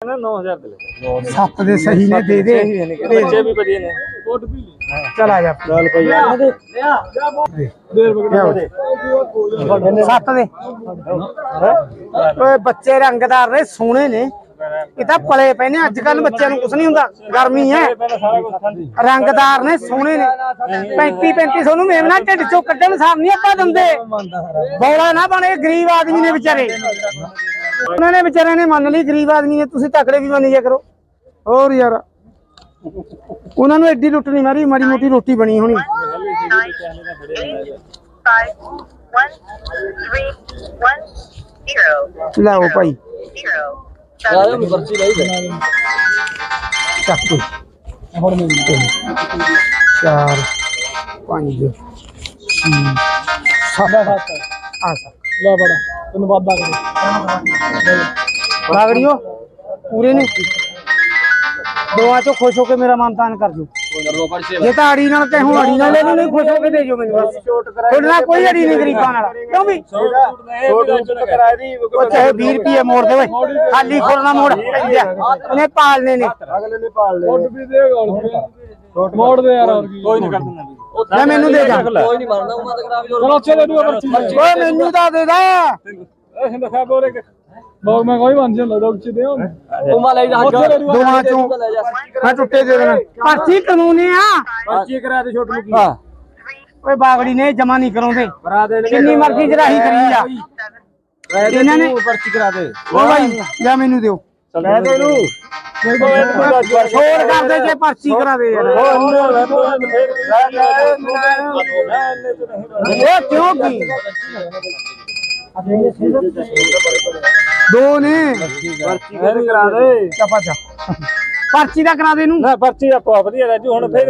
9000 ਦੇ ਲੈ ਸੱਤ ਦੇ ਸਹੀ ਨੇ ਦੇ ਦੇ। ਬੱਚੇ ਵੀ ਵਧੀਆ ਨੇ। ਚਲ ਆ ਜਾ। ਚੱਲ ਪਈ ਸੱਤ ਦੇ। ਓਏ ਬੱਚੇ ਰੰਗਦਾਰ ਨੇ ਸੋਹਣੇ ਨੇ। ਇਹ ਤਾਂ ਪਲੇ ਪਏ ਨੇ। ਅੱਜ ਕੱਲ ਬੱਚਿਆਂ ਨੂੰ ਕੁਝ ਨਹੀਂ ਹੁੰਦਾ। ਗਰਮੀ ਹੈ। ਰੰਗਦਾਰ ਨੇ ਸੋਹਣੇ ਨੇ। 35 3500 ਨੂੰ ਮੇਮਣਾ ਢਿੱਡ ਚੋਂ ਕੱਢਣ ਸਾਰ ਨਹੀਂ ਆਪਾਂ ਦਿੰਦੇ। ਬੋਲਾ ਨਾ ਬਣੇ ਗਰੀਬ ਆਦਮੀ ਨੇ ਵਿਚਾਰੇ। ਉਹਨਾਂ ਨੇ ਵਿਚਾਰਿਆਂ ਨੇ ਮੰਨ ਲਈ, ਗਰੀਬ ਆਦਮੀ ਨੇ ਤੁਸੀਂ ਤਕੜੇ ਵੀ ਮੰਨੀ ਜਾ ਕਰੋ। ਹੋਰ ਯਾਰ, ਉਹਨਾਂ ਨੂੰ ਐਡੀ ਲੁੱਟ ਨਹੀਂ ਮਾਰੀ, ਮਾੜੀ ਮੋਟੀ ਰੋਟੀ ਬਣੀ ਹੋਣੀ। ਲਾਓ ਭਾਈ। ਯਾਰ ਨੂੰ ਪਰਚੀ ਲਈ ਦੇ ਚੱਕ ਹੁਣ ਮੈਨੂੰ ਚਾਰ, ਪੰਜ, ਛੇ, ਸੱਤ। ਆ ਸੱਤ। ਲੈ ਬੜਾ ਤੈਨੂੰ ਵਾਦਾ ਕਰ। ਬਾਗੜੀਓ ਪੂਰੇ ਨੇ। ਦੋਆਂ ਚੋਂ ਖੁਸ਼ ਹੋ ਕੇ ਮੇਰਾ ਮਨਤਾਨ ਕਰ ਦਿਓ। ਕਰੋ ਪਰਚੀ ਜੇ ਤਾਂ ਅੜੀ ਨਾਲ ਕਹੂੰ ਅੜੀ ਨਾਲ ਲੈ ਲਓ ਨਹੀਂ ਖੁਸ਼ ਹੋ ਕੇ ਦੇ ਦਿਓ ਮੈਨੂੰ ਬਸ। ਤੁਹਾਡੇ ਨਾਲ ਕੋਈ ਅੜੀ ਨਹੀਂ ਗਰੀਬਾਂ ਨਾਲ। ਕਿਉਂ ਵੀ? ਕਰਾਇਆ ਦੀ ਉਹ ਚਾਹੇ 20 ਰੁਪਏ ਮੋੜ ਦੇ ਓਏ ਖਾਲੀ ਖੋਲਣਾ ਮੋੜ ਉਹਨੇ ਪਾਲਨੇ ਨੇ। ਅਗਲੇ ਨੇ ਪਾਲ ਲੈ ਕੋਟ ਵੀ ਦੇ ਗੋਲ ਮੋੜ ਦੇ ਯਾਰ ਹੋਰ ਕੀ। ਕੋਈ ਨਹੀਂ ਕਰ ਦਿੰਦਾ ਲੈ ਮੈਨੂੰ ਦੇ ਜਾ। ਕੋਈ ਨਹੀਂ ਮਾਰਨਾ ਮੈਂ ਤਾਂ ਕਰਾ ਵੀ ਚਲੋ ਚਲੋ ਦੂਆ ਪਰਚੀ ਓਏ ਮੈਨੂੰ ਤਾਂ ਦੇ ਦੇ। ਇਹ ਹਿੰਦ ਸਾਹਿਬ ਹੋਰੇ ਕਿ ਲੋਕ ਮੈਂ ਕੋਈ ਮੰਨ ਜਾਂਦਾ ਲੋਕ ਚ ਦਿਓ। ਤੂੰ ਮਾ ਲੈ ਜਾ ਦੋਵਾਂ ਚੋਂ। ਮੈਂ ਟੁੱਟੇ ਦੇ ਦੇਣਾ। ਪਰਚੀ ਕਾਨੂੰਨੀ ਆ। ਪਰਚੀ ਕਰਾ ਦੇ ਛੋਟ ਨੂੰ। ਕੀ ਓਏ ਬਾਗੜੀ ਨੇ ਜਮਾ ਨਹੀਂ ਕਰਾਉਂਦੇ। ਕਿੰਨੀ ਮਰਜ਼ੀ ਜਰਾਹੀ ਕਰੀ ਜਾ ਇਹਨਾਂ ਨੇ ਪਰਚੀ ਕਰਾ ਦੇ। ਓ ਭਾਈ ਜਾਂ ਮੈਨੂੰ ਦਿਓ। ਲੈ ਦੇ ਨੂੰ ਛੋੜ ਕਰ ਦੇ ਜੇ ਪਰਚੀ ਕਰਾ ਦੇ ਯਾਰ। ਉਹ ਕਿਉਂ ਕੀ? ਦੋ ਨੇ। ਕਰਾ ਦੇ। ਚਪਾ ਚਾ ਪਰਚੀ ਦਾ ਕਰਾ ਦੇ ਇਹਨੂੰ। ਨਾ ਪਰਚੀ ਆਪਾਂ ਵਧੀਆ ਰਾਜੂ ਹੁਣ ਫੇਰ